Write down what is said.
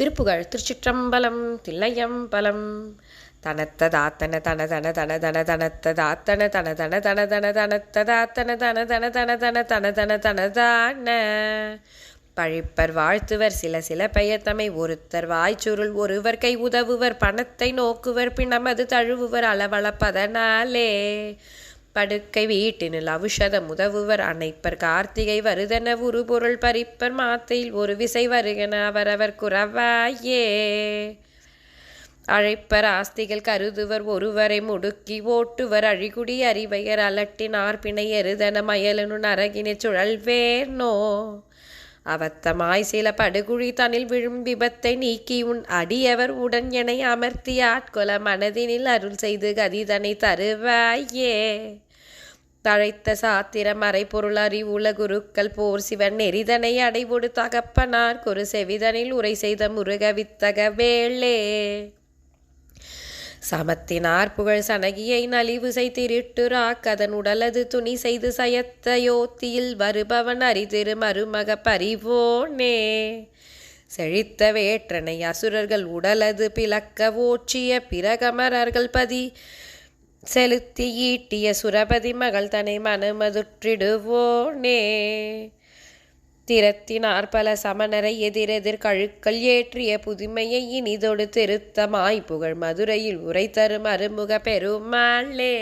திருப்புகழ் திருச்சிற்றம்பலம் தில்லையம்பலம் தனத்ததாத்தன தன தன தன தன தனத்ததாத்தன தன தன தன தன தனத்ததாத்தன தன தன தன தன தன தன தனதான பழிப்பர் வாழ்த்துவர் சில சில பெயர்த்தமை ஒருத்தர் வாய்ச்சுருள் ஒருவர் கை உதவுவர் பணத்தை நோக்குவர் பிணமது தழுவுவர் அளவளப்பதனாலே படுக்கை வீட்டினில் அவுஷதம் உதவுவர் அணைப்பர். கார்த்திகை வருதன உரு பொருள் பறிப்பர். மாத்தையில் ஒரு விசை வருகன அவரவர் குறவாயே. அழைப்பர் ஆஸ்திகள் கருதுவர். ஒருவரை முடுக்கி ஓட்டுவர். அழிகுடி அறிவையர். அலட்டின் பிணை எருதன மயலனு நரகினை சுழல்வேனோ அவத்தமாய் சில படுகுழி தனில் விழும் விபத்தை நீக்கி உன் அடியவர் உடன் எனை அமர்த்தி ஆட்கொல மனதினில் அருள் செய்து கதிதனை தருவாயே. தழைத்த சாத்திர மறைபொருள் அறிவுல குருக்கள் போர் சிவன் நெறிதனை அடைவொடு தகப்பனார். கொரு செவிதனில் உரை செய்த முருக வித்தக வேளே. சமத்தினார் புகழ் சனகியை நலிவு செய்திருட்டுரா கதன் உடலது துணி செய்து சயத்த யோத்தியில் வருபவன் அரிதிரு மருமக பறிவோனே செழித்த வேற்றனை அசுரர்கள் உடலது பிளக்க ஓற்றிய பிரகமரர்கள் பதி செலுத்தி ஈட்டிய சுரபதி மகள் தனை மனமதுற்றிடுவோனே திறத்தினார். பல சமணரை எதிரெதிர் கழுக்கள் ஏற்றிய புதுமையை இனிதொடு திருத்தமாய் புகழ் மதுரையில் உரை தரும் அருமுக பெருமாளே.